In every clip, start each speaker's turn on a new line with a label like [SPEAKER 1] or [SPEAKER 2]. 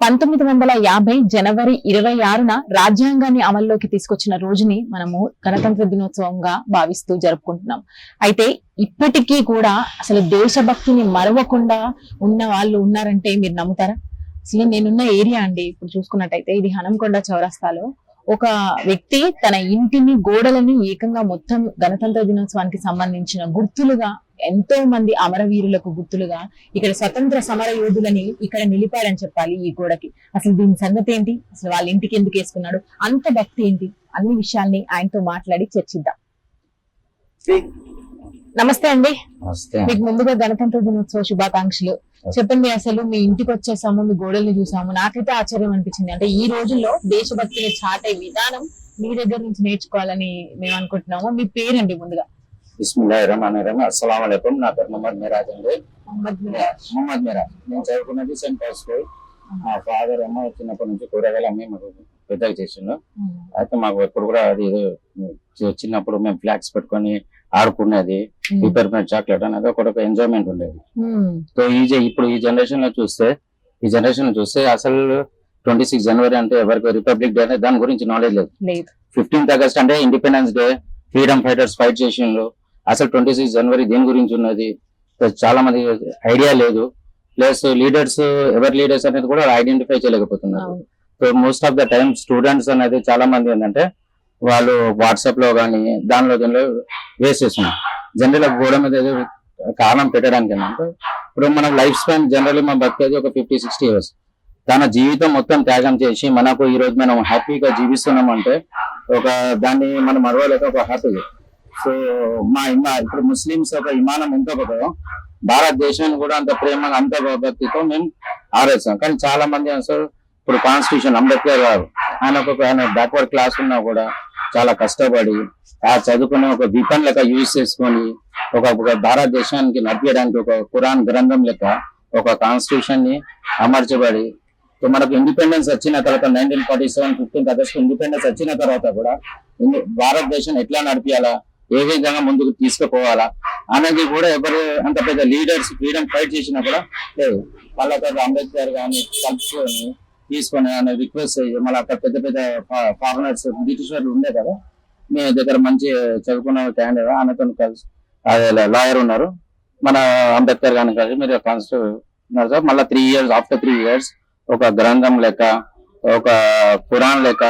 [SPEAKER 1] పంతొమ్మిది వందల యాభై జనవరి ఇరవై ఆరున రాజ్యాంగాన్ని అమల్లోకి తీసుకొచ్చిన రోజుని మనము గణతంత్ర దినోత్సవంగా భావిస్తూ జరుపుకుంటున్నాం. అయితే ఇప్పటికీ కూడా అసలు దేశభక్తిని మరవకుండా ఉన్న వాళ్ళు ఉన్నారంటే మీరు నమ్ముతారా? అసలు నేనున్న ఏరియా అండి. ఇప్పుడు చూసుకున్నట్టయితే ఇది హనంకొండ చౌరస్తాలో. ఒక వ్యక్తి తన ఇంటిని గోడలని ఏకంగా మొత్తం గణతంత్ర దినోత్సవానికి సంబంధించిన గుర్తులుగా ఎంతో మంది అమరవీరులకు గుర్తులుగా ఇక్కడ స్వతంత్ర సమర యోధులని ఇక్కడ నిలిపారని చెప్పాలి ఈ గోడకి. అసలు దీని సంగతి ఏంటి? అసలు వాళ్ళ ఇంటికి ఎందుకు వేసుకున్నాడు? అంత భక్తి ఏంటి? అన్ని విషయాల్ని ఆయనతో మాట్లాడి చర్చిద్దాం. నమస్తే అండి. మీకు ముందుగా గణతంత్ర దినోత్సవ శుభాకాంక్షలు. చెప్పండి అసలు మీ ఇంటికి వచ్చేసాము మీ గోడల్ని చూసాము. నాకైతే ఆశ్చర్యం అనిపించింది. అంటే ఈ రోజుల్లో దేశభక్తిని చాటే విధానం మీ దగ్గర నుంచి నేర్చుకోవాలని మేము అనుకుంటున్నాము. మీ పేరండి ముందుగా.
[SPEAKER 2] బిస్మిల్లా రహమాన్ రహీం అస్సలం అయికం నా పేరు మొహమ్మద్ మిరాజ్ అండి.
[SPEAKER 1] మొహమ్మద్ మిరాజ్.
[SPEAKER 2] నేను చదువుకున్నది సెంట్ పాల్ స్కూల్. మా ఫాదర్ ఏమో చిన్నప్పటి నుంచి కూరగాయలు అమ్మి మాకు పెద్దగా చేసిండు. అయితే మాకు ఎప్పుడు కూడా అది చిన్నప్పుడు మేము ఫ్లాగ్స్ పెట్టుకొని ఆడుకునేది
[SPEAKER 1] ఉమ్.
[SPEAKER 2] పిపర్మెంట్ చాక్లెట్ అనేది ఒక ఎంజాయ్మెంట్ ఉండేది. సో ఈ ఇప్పుడు ఈ జనరేషన్లో చూస్తే ఈ జనరేషన్లో చూస్తే అసలు ట్వంటీ సిక్స్ జనవరి అంటే ఎవరికి రిపబ్లిక్ డే అనే దాని గురించి నాలెడ్జ్ లేదు.
[SPEAKER 1] లేదు.
[SPEAKER 2] ఫిఫ్టీన్త్ ఆగస్ట్ అంటే independence day freedom fighters fight చేసిండ్రు. అసలు ట్వంటీ సిక్స్ జనవరి దేని గురించి ఉన్నది? చాలా మంది ఐడియా లేదు. ప్లస్ లీడర్స్ ఎవరి లీడర్స్ అనేది కూడా ఐడెంటిఫై చేయలేకపోతున్నారు. So most of the time students అనేది చాలా మంది ఏంటంటే వాళ్ళు వాట్సాప్లో కానీ దానిలో దీనిలో వేస్ట్ చేస్తున్నారు. జనరల్ గోడ మీద ఏదో కారణం పెట్టడానికి ఏంటంటే ఇప్పుడు మన లైఫ్ స్పాన్ జనరల్లీ మనం బతికేది ఒక ఫిఫ్టీ సిక్స్టీ ఇయర్స్. తన జీవితం మొత్తం త్యాగం చేసి మనకు ఈ రోజు మనం హ్యాపీగా జీవిస్తున్నాం అంటే ఒక దాన్ని మనం మరవలేక ఒక హ్యాపీ సో మా ఇమా ఇప్పుడు ముస్లిమ్స్ ఒక విమానం ఎంత కదా భారతదేశాన్ని కూడా అంత ప్రేమ అంత భక్తితో మేము ఆరేస్తాం కానీ చాలా మంది అసలు ఇప్పుడు కాన్స్టిట్యూషన్ అంబేద్కర్ గారు ఆయన ఒక ఆయన బ్యాక్వర్డ్ క్లాస్ ఉన్నా కూడా చాలా కష్టపడి ఆ చదువుకునే ఒక విపన్ లెక్క యూజ్ చేసుకొని ఒక భారతదేశానికి నడిపించడానికి ఒక ఖురాన్ గ్రంథం లెక్క ఒక కాన్స్టిట్యూషన్ని అమర్చబడి సో మనకు ఇండిపెండెన్స్ వచ్చిన తర్వాత nineteen forty seven fifteenth August independence వచ్చిన తర్వాత కూడా భారతదేశం ఎట్లా నడిపించాలా ఏ విధంగా ముందుకు తీసుకుపోవాలా? అనేది కూడా ఎవరు అంత పెద్ద లీడర్స్ ఫ్రీడమ్ ఫైట్ చేసినా కూడా లేదు వాళ్ళతో అంబేద్కర్ కానీ కలుపుకొని తీసుకొని ఆయన రిక్వెస్ట్ అయ్యి మళ్ళీ అక్కడ పెద్ద పెద్ద ఫారినర్స్ బ్రిటిష్ వాళ్ళు ఉండే కదా మీ దగ్గర మంచి చదువుకున్న క్యాండిడేట్ ఆయనతో కలిసి లాయర్ ఉన్నారు. మన అంబేద్కర్ గారిని కలిసి మీరు కాన్స్టిట్యూషన్ సార్. మళ్ళీ three years after three years ఒక గ్రంథం లెక్క ఒక పురాణం లెక్క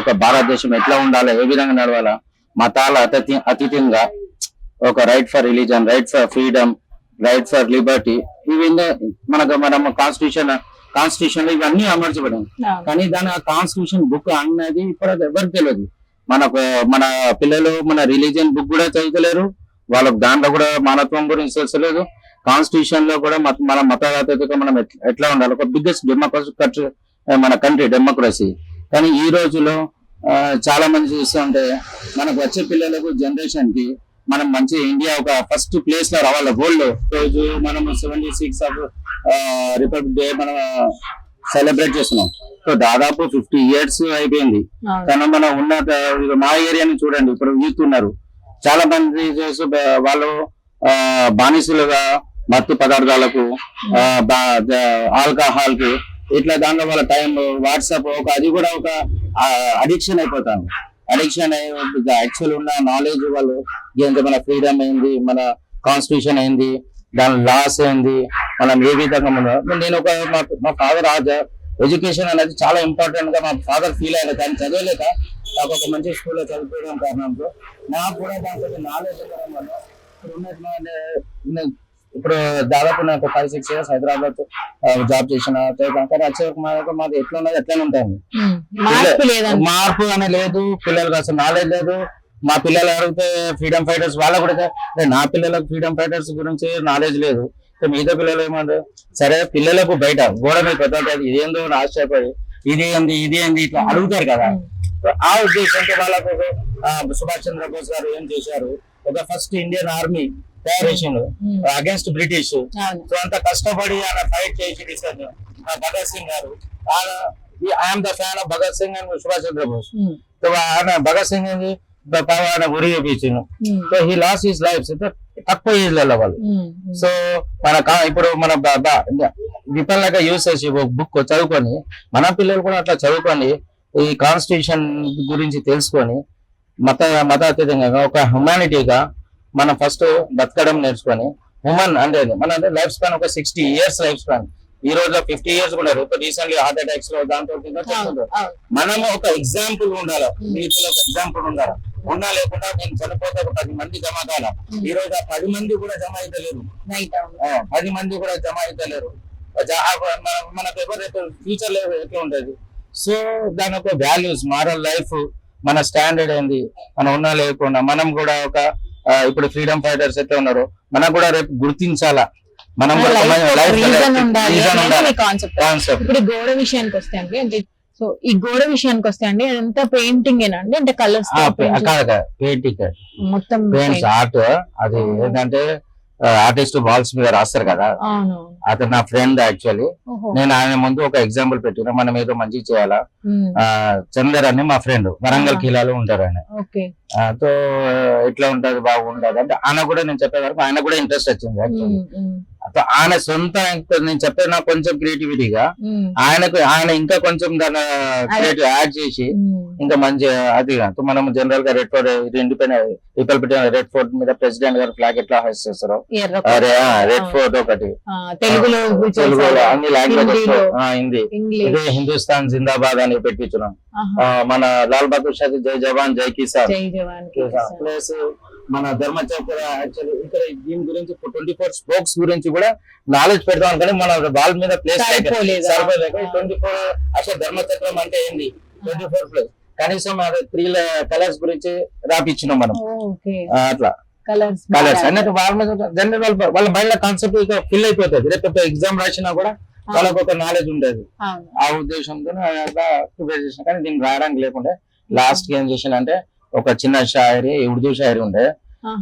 [SPEAKER 2] ఒక భారతదేశం ఎట్లా ఉండాలి ఏ విధంగా నడవాలా మతాల అతిథి అతీతంగా ఒక right for religion right for freedom right for liberty ఇవి మనకు మనం కాన్స్టిట్యూషన్ కాన్స్టిట్యూషన్లో ఇవన్నీ అమర్చబడింది. కానీ దాని ఆ కాన్స్టిట్యూషన్ బుక్ అనేది ఇప్పుడు ఎవరికి తెలియదు. మనకు మన పిల్లలు మన రిలీజియన్ బుక్ కూడా చదువుతలేరు. వాళ్ళకి దాంట్లో కూడా మానత్వం గురించి తెలుసలేదు కాన్స్టిట్యూషన్లో కూడా మన మతగతగా మనం ఎట్ల- ఉండాలి? ఒక బిగ్గెస్ట్ డెమోక్రసీ మన కంట్రీ డెమోక్రసీ కానీ ఈ రోజులో చాలా మంది చూస్తుంటే మనకు వచ్చే పిల్లలకు జనరేషన్కి మనం మంచి ఇండియా ఒక ఫస్ట్ ప్లేస్లో రావాలి. వరల్డ్ రోజు మనం seventy six of republic day మనం సెలబ్రేట్ చేస్తున్నాం. సో దాదాపు ఫిఫ్టీ ఇయర్స్ అయిపోయింది. కానీ మనం ఉన్న మా ఏరియాని చూడండి. ఇప్పుడు యూత్ ఉన్నారు. చాలా మంది వాళ్ళు బానిసలుగా మత్తు పదార్థాలకు ఆల్కహాల్కి ఇట్లా దాంట్లో వాళ్ళ టైం వాట్సాప్ ఒక అది కూడా ఒక అడిక్షన్ అయిపోతాను అడిక్షన్ యాక్చువల్ ఉన్న నాలెడ్జ్ వాళ్ళు ఏంటి మన ఫ్రీడమ్ ఏంది మన కాన్స్టిట్యూషన్ ఏంది దాని లాస్ ఏంది మనం ఏ విధంగా మనం నేను ఒక మా- మా ఫాదర్ ఆజ ఎడ్యుకేషన్ అనేది చాలా ఇంపార్టెంట్గా మా ఫాదర్ ఫీల్ అయ్యారు. కానీ చదవలేక నాకు ఒక మంచి స్కూల్లో చదువుకోవడం కారణంతో నాకు కూడా దాంట్లో నాలెడ్జ్ ఉండడం ఇప్పుడు దాదాపు నాకు five six years Hyderabad job చేసిన చదువుకున్నా. కానీ వచ్చే ఒక మాకు ఎట్లా ఉన్నది ఎట్లనే
[SPEAKER 1] ఉమ్. మార్పు
[SPEAKER 2] అనే లేదు పిల్లలకు అసలు నాలెడ్జ్ లేదు. మా పిల్లలు అడిగితే ఫ్రీడమ్ ఫైటర్స్ వాళ్ళకు కూడా "అరే, నా పిల్లలకు ఫ్రీడమ్ ఫైటర్స్ గురించి నాలెడ్జ్ లేదు. మిగతా పిల్లలు ఏమంటారు? సరే పిల్లలకు బయట గోడ మీద పెద్ద ఇదేందో ఆశ్చర్యపడి ఇది ఏంది ఇది ఏంది ఇట్లా అడుగుతారు కదా. ఆ ఉద్దేశంతో వాళ్ళకు సుభాష్ చంద్రబోస్ గారు ఏం చేశారు? ఒక ఫస్ట్ ఇండియన్ ఆర్మీ తయారు. అగేన్స్ట్ బ్రిటిష్ సో అంత కష్టపడి ఆయన ఫైట్ చేసి భగత్ సింగ్ గారు I'm the fan of Bhagat Singh and Subhash Chandrabose. So ఆయన భగత్ సింగ్ బ- ఆయన ఉరి చూపించిండు. So he lost his life తక్కువ ఏజ్లలో వాళ్ళు
[SPEAKER 1] ఉమ్. ఉమ్.
[SPEAKER 2] సో మన కా- ఇప్పుడు మన విపల్లాగా యూస్ చేసి బుక్ చదువుకొని మన పిల్లలు కూడా అట్లా చదువుకొని ఈ కాన్స్టిట్యూషన్ గురించి తెలుసుకొని మత మతాతీతంగా ఒక హ్యుమానిటీగా మనం ఫస్ట్ బతకడం నేర్చుకొని హ్యూమన్ అంటే మన అంటే లైఫ్ స్పాన్ ఒక సిక్స్టీ ఇయర్స్ లైఫ్ స్పాన్ ఈ రోజు ఫిఫ్టీ ఇయర్స్ కూడా ఇప్పుడు రీసెంట్లీ హార్ట్ అటాక్స్లో దాంతో. మనము ఒక ఎగ్జాంపుల్ ఉండాలి? వీటిలో ఒక ఎగ్జాంపుల్ ఉండాలి? ఉన్నా లేకుండా నేను చనిపోతే ఒక పది మంది జమ కాల ఈ రోజు ఆ పది మంది కూడా జమ అయితే లేరు
[SPEAKER 1] రైట్ అవును.
[SPEAKER 2] ఆ, పది మంది కూడా జమ అయితే లేరు జా- ఆ, మన- మనకు ఎవరైతే ఫ్యూచర్లో ఎట్లా ఉంటది? సో దాని ఒక వాల్యూస్ మారల్ లైఫ్ మన స్టాండర్డ్ ఏంది? మనం ఉన్నా లేకుండా మనం కూడా ఒక ఇప్పుడు ఫ్రీడమ్ ఫైటర్స్ ఎట్లా ఉన్నారు? మనం కూడా రేపు గుర్తించాలా? మనం
[SPEAKER 1] ఇప్పుడు గోడ విషయానికి వస్తే అండి అంటే సో ఈ గోడ విషయానికి వస్తే అండి అదంతా పెయింటింగ్ ఏనా అండి? అంటే కలర్స్
[SPEAKER 2] కాదు పెయింటింగ్
[SPEAKER 1] మొత్తం
[SPEAKER 2] పెయింట్స్ ఆర్ట్ అది ఏంటంటే ఆర్టిస్ట్ వాల్స్ మీద రాస్తారు కదా? అతను నా ఫ్రెండ్ యాక్చువల్లీ నేను ఆయన ముందు ఒక ఎగ్జాంపుల్ పెట్టిన మనం ఏదో మంచి చేయాలా? చందర్ అని మా ఫ్రెండ్ వరంగల్. కిలాలో ఉంటారు ఆయన. తో ఎట్లా ఉంటది బాగుంటది అంటే ఆయన కూడా నేను చెప్పే వరకు ఆయన కూడా ఇంట్రెస్ట్ వచ్చింది యాక్చువల్లీ ఆయన సొంత నేను చెప్పే నాకు కొంచెం క్రియేటివిటీగా ఆయనకు ఆయన ఇంకా కొంచెం దాని క్రియేటివ్ యాడ్ చేసి. ఇంకా మంచి అది కాదు. మనం జనరల్గా రెడ్ ఫోర్ట్ ఇది ఇండిపెండెంట్ పీపుల్ పెట్టిన రెడ్ ఫోర్ట్ మీద ప్రెసిడెంట్ గారు ఫ్లాగ్ ఎట్లా హైస్ చేస్తారో? రెడ్. ఫోర్ట్ ఒకటి.
[SPEAKER 1] తెలుగులో
[SPEAKER 2] తెలుగులో అన్ని లాంగ్వేజెస్. హిందీ. ఇదే హిందుస్థాన్ జిందాబాద్ అని పెట్టించున్నాం. మన లాల్ బహదూర్ శాస్త్రి జై జవాన్ జై కిసాన్. ప్లస్ మన ధర్మచక్ర యాక్చువల్లీ ఇక్కడ దీని గురించి ట్వంటీ ఫోర్ స్పోక్స్ గురించి కూడా నాలెడ్జ్ పెడతాం కానీ మన వాళ్ళ మీద ప్లేస్ ట్వంటీ ఫోర్ అసలు ధర్మచక్రం అంటే ఏంది? ట్వంటీ ఫోర్ ప్లేస్ కనీసం అదే త్రీ కలర్స్ గురించి రాపిచ్చినాం మనం. అట్లా.
[SPEAKER 1] కలర్స్
[SPEAKER 2] కలర్స్ అన్నట్టు వాళ్ళ మీద జనరల్ వాళ్ళ మైండ్ కాన్సెప్ట్ ఇక ఫిల్ అయిపోతుంది. రేపు ఎగ్జామ్ రాసినా కూడా వాళ్ళకు ఒక నాలెడ్జ్ ఉండదు. ఆ ఉద్దేశంతో ప్రిపేర్ చేసిన కానీ దీన్ని రాయడానికి లేకుండే. లాస్ట్ ఏం చేసిన అంటే ఒక చిన్న షాయరీ ఉర్దూ షాయరీ ఉండే.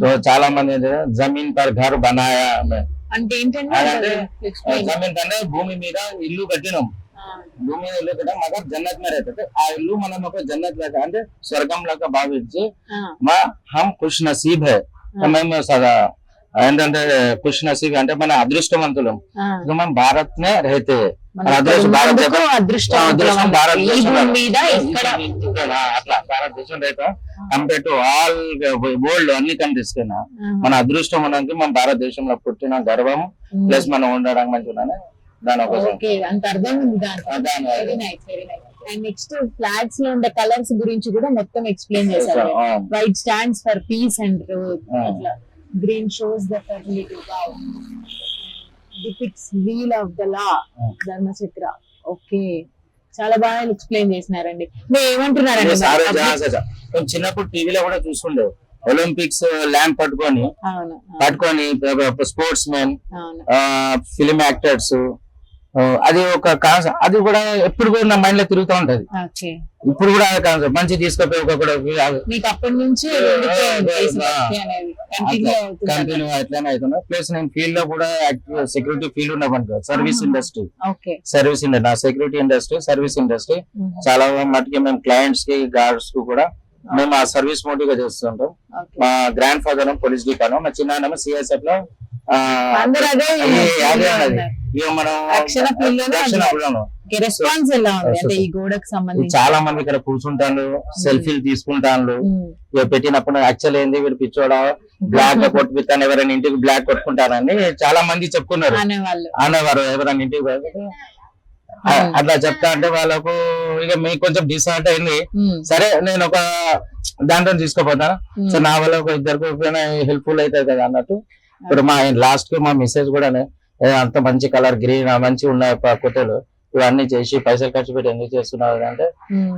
[SPEAKER 2] సో చాలా మంది జమీన్ పర్ ఘర్ బనాయా.
[SPEAKER 1] అంటే ఏంటంటే.
[SPEAKER 2] జమీన్ అంటే భూమి మీద ఇల్లు కట్టినాం. భూమి మీద ఇల్లు కట్టాం మగర్ జన్నత్ మీద అయితే ఆ ఇల్లు మనం ఒక జన్నత్ లాగా అంటే స్వర్గం లాగా భావించి మా హమ్ ఖుష్ నసీబ్ హై. మేము సదా ఏంటంటే ఖుష్ నసీబ్ అంటే మన అదృష్టవంతులం. మనం భారత్ నే
[SPEAKER 1] మన
[SPEAKER 2] అదృష్టం భారతదేశం-
[SPEAKER 1] మీద ఇక్కడ
[SPEAKER 2] అట్లా right compare to all world అన్ని కంట్రీస్ కన్నా మన అదృష్టం ఉన్నందుకు మన భారతదేశంలో పుట్టిన గర్వం ప్లస్ మనం ఉండడానికి మంచిగా దాని
[SPEAKER 1] అండ్ నెక్స్ట్ ఫ్లాగ్స్లో ఉండే కలర్స్ గురించి కూడా మొత్తం ఎక్స్ప్లెయిన్ చేశారు. White stands for peace and. అట్లా. Green shows the fertility depicts wheel of the law. Dharmachakra okay చాలా బాగా ఎక్స్ప్లెయిన్ చేసినారండి. మీరు ఏమంటున్నారండి
[SPEAKER 2] చిన్నప్పుడు టీవీలో కూడా చూసుకుండే ఒలింపిక్స్ ల్యాండ్ పట్టుకొని పట్టుకొని స్పోర్ట్స్ మెన్ ఫిలిం యాక్టర్స్ అది ఒక కాన్సెప్ట్ అది కూడా ఎప్పుడు కూడా నా మైండ్లో తిరుగుతూ ఉంటది. ఇప్పుడు కూడా కాన్సెప్ట్ మంచి తీసుకుపోయి
[SPEAKER 1] అప్పటి నుంచి కంటిన్యూ
[SPEAKER 2] అట్లనే అవుతున్నా. ప్లస్ నేను ఫీల్డ్లో కూడా సెక్యూరిటీ ఫీల్డ్ ఉన్నాను సర్వీస్. ఇండస్ట్రీ సర్వీస్ ఇండస్ట్రీ నా సెక్యూరిటీ ఇండస్ట్రీ సర్వీస్ ఇండస్ట్రీ చాలా మటుకి మేము క్లయింట్స్కి గార్డ్స్కు కూడా మేము ఆ సర్వీస్ మోటివ్గా చేస్తుంటాం. మా గ్రాండ్ ఫాదర్ పోలీస్ డిపార్ట్మెంట్ మా చిన్న సిఎస్ఎఫ్లో
[SPEAKER 1] అందరూ అదే
[SPEAKER 2] ఇక మనం
[SPEAKER 1] రక్షణ
[SPEAKER 2] రక్షణ
[SPEAKER 1] రెస్పాన్స్ ఎలా ఉంది? అంటే ఈ గోడకు
[SPEAKER 2] ఈ
[SPEAKER 1] సంబంధించి
[SPEAKER 2] చాలా మంది ఇక్కడ కూర్చుంటాను సెల్ఫీలు తీసుకుంటాను. ఇక పెట్టినప్పుడు యాక్చువల్ ఏంది వీడు పిచ్చోడా? బ్లాక్ కొట్టు పెట్టాను ఎవరైనా ఇంటికి బ్లాక్ కొట్టుకుంటారని చాలా మంది చెప్పుకున్నారు. అనేవారు ఎవరైనా ఇంటికి. అట్లా చెప్తా అంటే వాళ్ళకు ఇక మీకు కొంచెం డిసైడ్ అయింది. సరే నేను ఒక దాంట్లో తీసుకోపోతాను. సో నా వల్ల ఒక ఇద్దరికి హెల్ప్ఫుల్ అవుతుంది కదా అన్నట్టు. ఇప్పుడు మా లాస్ట్కి మా మెసేజ్ కూడా అంత మంచి కలర్ గ్రీన్ మంచి ఉన్నాయి కుట్టలు ఇవన్నీ చేసి పైసలు ఖర్చు పెట్టి ఎందుకు చేస్తున్నారు అంటే.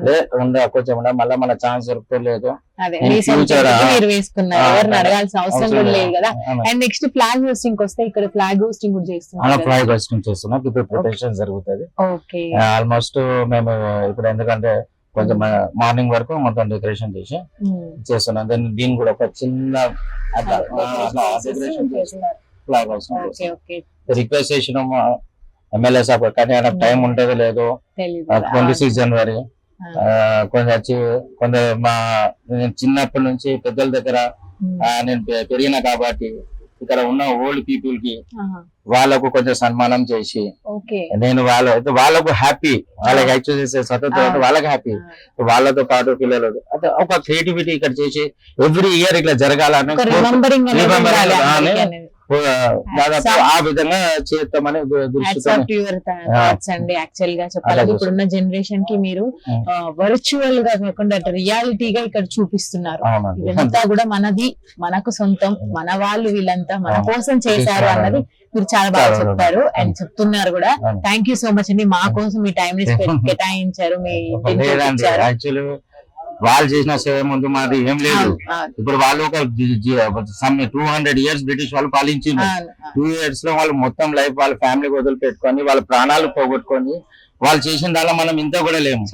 [SPEAKER 2] లే ఉండే కొంచెం ఉండే మళ్ళీ మన ఛాన్స్ దొరుకుతలేదు
[SPEAKER 1] అదే
[SPEAKER 2] in
[SPEAKER 1] మీ సొంత
[SPEAKER 2] future,
[SPEAKER 1] ఇంటికి
[SPEAKER 2] ఆ,
[SPEAKER 1] మీరు వేసుకున్నారు
[SPEAKER 2] ఆ,
[SPEAKER 1] ఎవరిని
[SPEAKER 2] అదే.
[SPEAKER 1] అడగాల్సిన అవసరం కూడా లేదు. కదా.
[SPEAKER 2] అవును.
[SPEAKER 1] అండ్ నెక్స్ట్ ఫ్లాగ్ హోస్టింగ్ వస్తే ఇక్కడ ఫ్లాగ్ హోస్టింగ్ కూడా
[SPEAKER 2] అలా
[SPEAKER 1] చేస్తున్నారు కదా?
[SPEAKER 2] ఫ్లై హోస్టింగ్ చేస్తున్నాం ఇప్పుడు ప్రొటెక్షన్ జరుగుతుంది. ఆల్మోస్ట్ మేము ఇప్పుడు ఎందుకంటే కొంచెం మార్నింగ్ వరకు మొత్తం డెకరేషన్ చేసి చేస్తున్నాను దాన్ని దీన్ని కూడా ఒక చిన్న డెకరేషన్ చేసి ఫ్లవర్ హౌస్ రిక్వెస్ట్ చేసినాం ఎమ్మెల్యే సాబ్ కానీ ఆయన టైం ఉంటుందో లేదో ట్వంటీ సిక్స్ జనవరి కొంచెం వచ్చి కొందరు మా నేను చిన్నప్పటి నుంచి పెద్దల దగ్గర ఆ, నేను పెరిగిన కాబట్టి ఇక్కడ ఉన్న ఓల్డ్ పీపుల్కి వాళ్ళకు కొంచెం సన్మానం చేసి నేను వాళ్ళ వాళ్ళకు హ్యాపీ వాళ్ళకి యాక్చువల్ చేసే స్వతంత్రం వాళ్ళకి హ్యాపీ వాళ్ళతో పాటు పిల్లలు అంటే ఒక క్రియేటివిటీ ఇక్కడ చేసి ఎవ్రీ ఇయర్ ఇట్లా జరగాలని దాదాపు ఆ విధంగా చేస్తామని
[SPEAKER 1] అండి యాక్చువల్గా చెప్పాలి ఇప్పుడున్న జనరేషన్కి మీరు. వర్చువల్గా కాకుండా రియాలిటీగా ఇక్కడ చూపిస్తున్నారు. ఇదంతా కూడా మనది మనకు సొంతం మన వాళ్ళు వీళ్ళంతా మన. కోసం చేశారు అన్నది మీరు చాలా బాగా చెప్పారు. అండ్ చెప్తున్నారు కూడా. థ్యాంక్ యూ సో మచ్ అండి. మా కోసం మీ టైం ని కేటాయించారు మీ
[SPEAKER 2] యాక్చువల్లీ వాళ్ళు చేసిన సేవ ముందు మాది ఏం లేదు. ఇప్పుడు వాళ్ళు ఒక some two hundred years British వాళ్ళు పాలించింది. టూ ఇయర్స్లో వాళ్ళు మొత్తం లైఫ్ వాళ్ళ ఫ్యామిలీ వదిలి పెట్టుకొని వాళ్ళ ప్రాణాలు పోగొట్టుకొని వాళ్ళు చేసిన దానిలో మనం ఇంత కూడా లేము.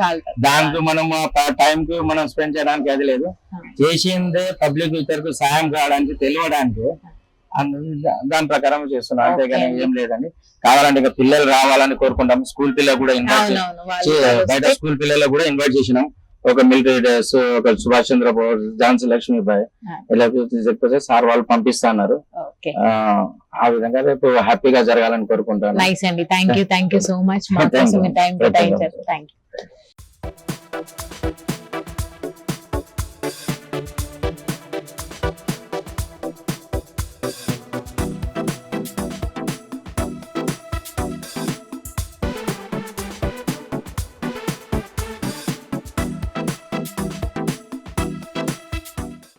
[SPEAKER 2] దాంతో మనం టైం కి మనం స్పెండ్ చేయడానికి అది లేదు. చేసిందే పబ్లిక్ ఇతరులకు సాయం కావడానికి తెలియడానికి దాని ప్రకారం చేస్తున్నాం అంతేగాని. ఏం లేదండి. కావాలంటే ఇక పిల్లలు రావాలని కోరుకుంటాం స్కూల్ పిల్లలు కూడా ఇన్వైట్ బయట స్కూల్ పిల్లలకు కూడా ఇన్వైట్ చేసినాం. ఒక మిలిటరీ డ్రెస్ ఒక సుభాష్ చంద్ర బోస్ ఝాన్సీ లక్ష్మీబాయి. ఇలా చెప్పేసి సార్ వాళ్ళు పంపిస్తున్నారు. ఆ, విధంగా రేపు హ్యాపీగా జరగాలని కోరుకుంటాను
[SPEAKER 1] నైస్ అండి. Thank you thank you so much time thank you